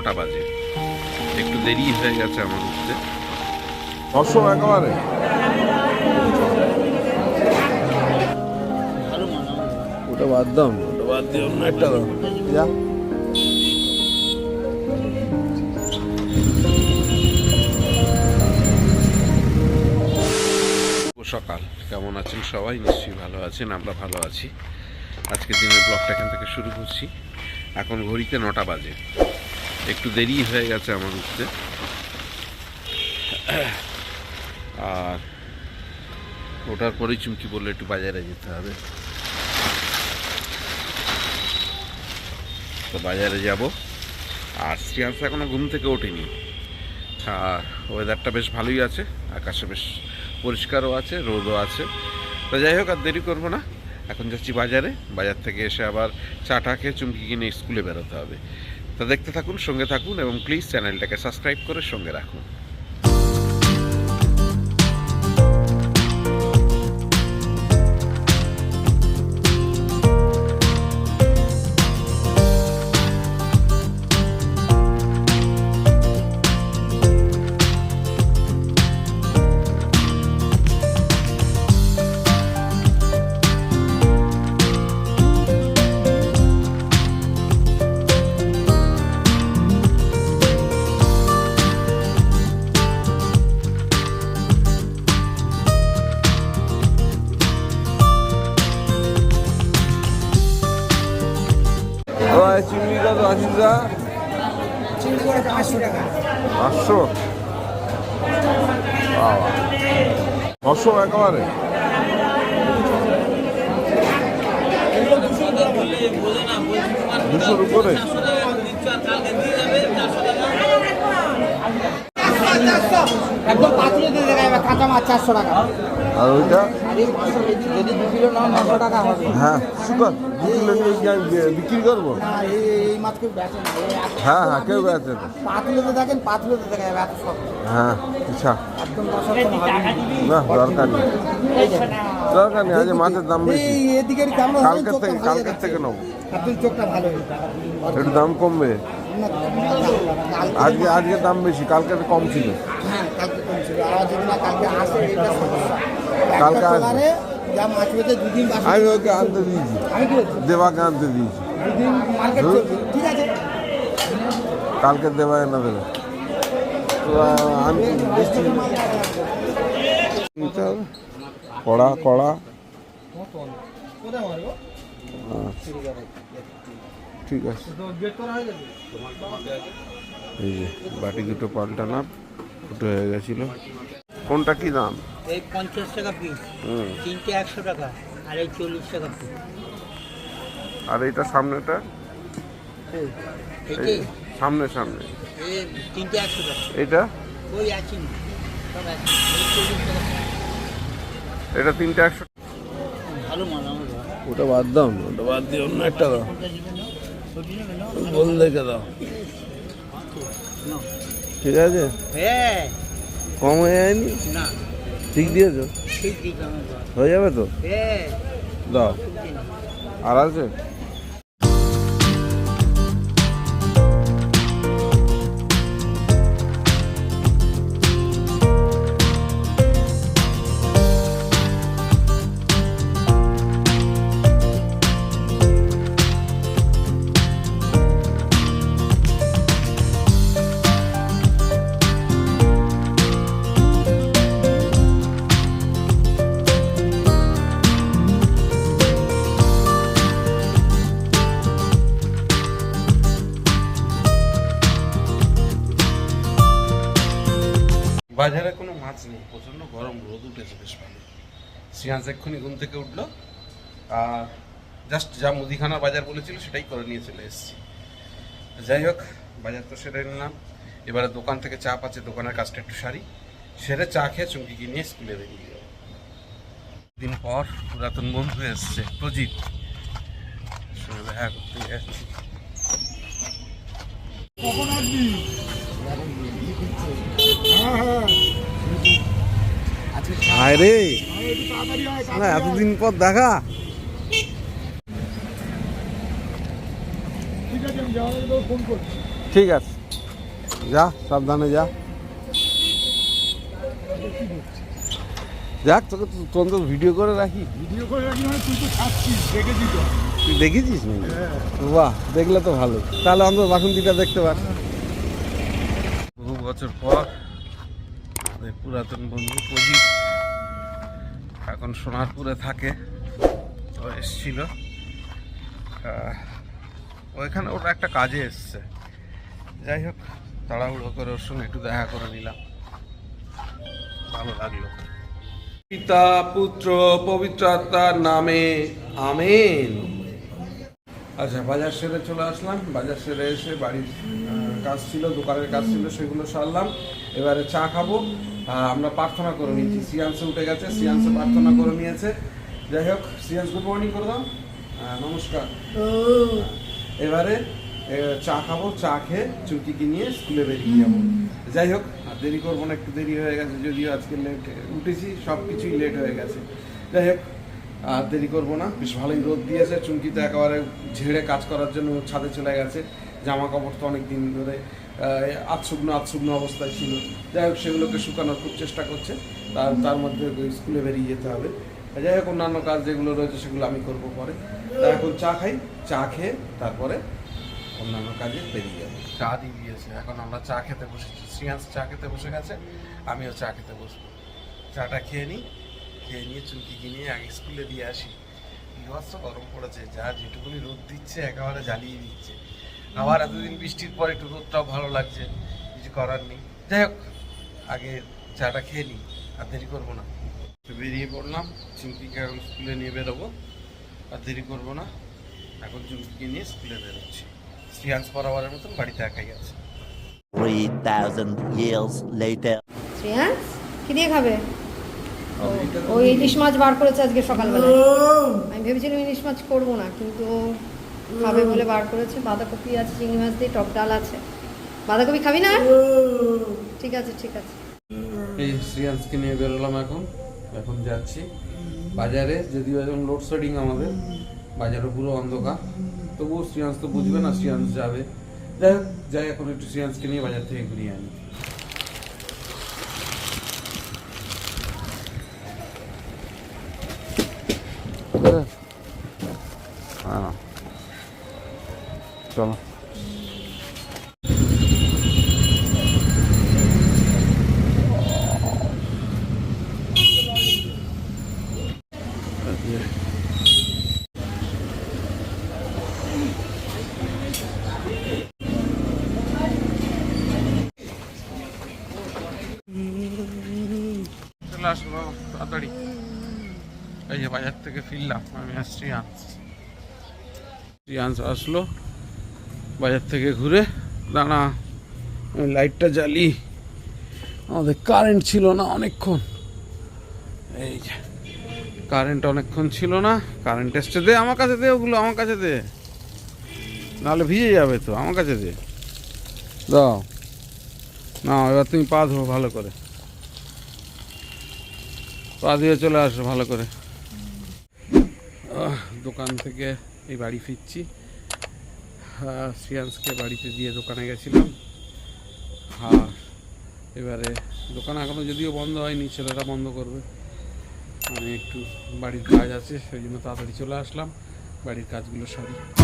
নটা বাজে। একটু দেরি হয়ে গেছে আমার উঠতে। ছশো একেবারে। ওটা বাদ দাও। ওটা বাদ দিয়ে অন্য একটা দাও। যা। সকাল। কেমন আছেন সবাই? নিশ্চয়ই ভালো আছেন আমরা ভালো আছি। আজকের দিনের ব্লগটা এখান থেকে শুরু করছি। এখন ঘড়িতে নটা বাজে। একটু দেরি হয়ে গেছে আমার উঠতে। আর ওটার পরেই চুমকি বললে, একটু বাজারে যেতে হবে। তো বাজারে যাব। আর শ্রিয়াংশ এখনও ঘুম থেকে ওঠেনি। আর ওয়েদারটা বেশ ভালোই আছে, আকাশে বেশ পরিষ্কারও আছে, রোদও আছে। তো যাই হোক, আর দেরি করব না। এখন যাচ্ছি বাজারে। বাজার থেকে এসে আবার চাটা খেয়ে চুমকি কিনে স্কুলে বেরোতে হবে। তো দেখতে থাকুন সঙ্গে থাকুন এবং প্লিজ চ্যানেলটাকে সাবস্ক্রাইব করে সঙ্গে রাখুন। পাঁচশো? বাবা। ছশো একেবারে। দুশোর উপরে? একদম পাঁচশো কাঁচা মাছ চারশো টাকা। আর ওইটা? আর এই পাঁচশো কেজি যদি দু কিলো নাও নশো টাকা হবে। হ্ঁ সুগার দু কিলো নিয়ে কি আমি বিক্রি করব? এই মাছ কেউ বেচে হ্যাঁ হ্যাঁ কেউ বেচে না। পাতলুতে দেখেন পাতলুতে এত সব হ্যাঁ আচ্ছা। না। দরকার নেই। দরকার নেই আজ মাছের দাম বেশি। ক্যামেরা কালকের থেকে কালকের থেকে নেব। একটু দাম কমবে। আজকে আজকে দাম বেশি কালকে কম ছিল। হ্যাঁ কালকে কম ছিল। আর যদি না কালকে আসে এটা সমস্যা। কালকে আসবে। যা মাছ পেতে দুদিন আমি ওকে আনতে দিয়েছি। দেবাকে আনতে দিয়েছি। দুদিন মার্কেট ঠিক আছে। কালকে দেবা এনে দেবে। তো আমি দিচ্ছি কড়া কড়া। ঠিক আছে এই যে বাটি দুটো পাল্টালাম দুটো হয়ে গেছিল। কোনটা কি দাম? এই পঞ্চাশ টাকা পিস হুম। তিনটে একশো টাকা আর এই চল্লিশ টাকা পিস আর এইটা সামনেটা? সামনে সামনে। তিনটে একশো টাকা। এটা ওই টাকা। এটা তিনটে একশো ভালো মাল আমার ভালো। ওটা বাদ দাও না। ওটা বাদ দিয়ে অন্য একটা দাও। বল দেখে দাও। ঠিক আছে? হ্যাঁ। কম হয়ে যায়নি? ঠিক দিয়েছ। হয়ে যাবে তো? হ্যাঁ। দাও। আর আছে? উঠেছে বেশ ভালো। সিয়ান্স এক্ষুনি ঘুম থেকে উঠল। আর জাস্ট যা মুদিখানা বাজার বলেছিল সেটাই করে নিয়ে চলে এসেছি। যাই হোক, বাজার তো সেরে নিলাম। এবারে দোকান থেকে চা পাচ্ছে, দোকানের কাজটা একটু সারি। সেরে চা খেয়ে চুমকিকে নিয়ে স্কুলে বেরিয়ে যাব দিন পর পুরাতন বন্ধু এসছে সঙ্গে দেখা করতে যাচ্ছি। হায়। রে না এতদিন পর দেখা। ঠিক আছে যা সাবধানে যা। যাক তোকে তো তোর তো ভিডিও করে রাখি। ভিডিও করে রাখি মানে তুই তো ছাড়ছিস দেখেছি তুই দেখেছিস বাহ দেখলে তো ভালো। তাহলে অন্তত বাসন্তীটা দেখতে পার বহু বছর পর আমাদের পুরাতন বন্ধু প্রদীপ। এখন সোনারপুরে থাকে। ও এসছিল। ওইখানে ওটা একটা কাজে এসছে। যাই হোক, তাড়াহুড়ো করে ওর সঙ্গে একটু দেখা করে নিলাম। ভালো লাগল। পিতা পুত্র পবিত্র আত্মার নামে, আমেন। আচ্ছা বাজার সেরে চলে আসলাম। বাজার সেরে এসে বাড়ির কাজ ছিল দোকানের কাজ ছিল সেগুলো সারলাম। এবারে চা খাব। আমরা প্রার্থনা করে নিয়েছি। সিয়ান্সে উঠে গেছে সিয়ান্সে প্রার্থনা করে নিয়েছে। যাই হোক সিয়ান্স গুড মর্নিং করে দাও। নমস্কার। এবারে চা খাব চা খেয়ে চুটিকে নিয়ে স্কুলে বেরিয়ে যাব। যাই হোক আর দেরি করব না একটু দেরি হয়ে গেছে যদিও আজকে লেট উঠেছি সব কিছুই লেট হয়ে গেছে। যাই হোক আর দেরি করব না। বেশ ভালোই রোদ দিয়েছে চুমকি তো একেবারে ঝেড়ে কাজ করার জন্য ছাদে চলে গেছে। জামা কাপড় তো অনেক দিন ধরে আধশুকনো আধশুকনো অবস্থায় ছিল। যাই হোক, সেগুলোকে শুকানোর খুব চেষ্টা করছে। তার তার মধ্যে স্কুলে বেরিয়ে যেতে হবে। যাই হোক, অন্যান্য কাজ যেগুলো রয়েছে সেগুলো আমি করব পরে। তা এখন চা খাই, চা খেয়ে তারপরে অন্যান্য কাজে বেরিয়ে যাবে। চা দিয়ে দিয়েছে। এখন আমরা চা খেতে বসেছি। শ্রিয়াংশ চা খেতে বসে গেছে, আমিও চা খেতে বসবো। চাটা খেয়ে নিই খেয়ে নিয়ে চুমকিকে নিয়ে আগে স্কুলে দিয়ে আসি। বিভৎস গরম পড়েছে, যা যেটুকুনি রোদ দিচ্ছে, একেবারে জ্বালিয়ে দিচ্ছে। আবার এতদিন বৃষ্টির পর একটু রোদটাও ভালো লাগছে কিছু করার নেই। যাই হোক আগে চাটা খেয়ে নিই আর দেরি করব না। বেরিয়ে পড়লাম চুমকিকে এখন স্কুলে নিয়ে বেরোবো আর দেরি করব না। এখন চুমকিকে নিয়ে স্কুলে বেরোচ্ছি। শ্রিয়াংশ বরাবরের মতন বাড়িতে একাই আছে। 3,000 years later. শ্রেয়াংস কি দিয়ে খাবে? ও ইলিশ মাছ বার করেছে আজকে সকালবেলা আমি ভেবেছিলাম ইলিশ মাছ করব না কিন্তু খাবে বলে বার করেছে। বাঁধাকপি আছে চিংড়ি মাছ দিয়ে টক ডাল আছে। বাঁধাকপি খাবি না? ঠিক আছে ঠিক আছে। এই শ্রিয়াংশকে নিয়ে বেরোলাম এখন। এখন যাচ্ছি বাজারে যদিও এখন লোডশেডিং আমাদের। বাজারে পুরো অন্ধকার। তবুও শ্রিয়াংশ তো বুঝবে না শ্রিয়াংশ যাবে। যাই হোক যাই এখন একটু শ্রিয়াংশকে নিয়ে বাজার থেকে ঘুরিয়ে আনি। চলো। চলে তাড়াতাড়ি। এই যে বাজার থেকে ফিরলাম আমি আর শ্রিয়াংশ শ্রিয়াংশ আসলো। বাজার থেকে ঘুরে দাঁড়া, আমি লাইটটা জ্বালি। আমাদের কারেন্ট ছিল না অনেকক্ষণ। এই যে কারেন্ট অনেকক্ষণ ছিল না। কারেন্ট এসছে দে আমার কাছে দে ওগুলো, আমার কাছে দে। নাহলে ভিজে যাবে তো, আমার কাছে দে। দাও। না এবার তুমি পা ধো ভালো করে। পা দিয়ে চলে আসো ভালো করে। দোকান থেকে এই বাড়ি ফিরছি। আহ, শ্রিয়াংশকে বাড়িতে দিয়ে দোকানে গেছিলাম। আর এবারে দোকান এখনও যদিও বন্ধ হয়নি ছেলেরা বন্ধ করবে। আমি একটু বাড়ির কাজ আছে সেই জন্য তাড়াতাড়ি চলে আসলাম। বাড়ির কাজগুলো সারি।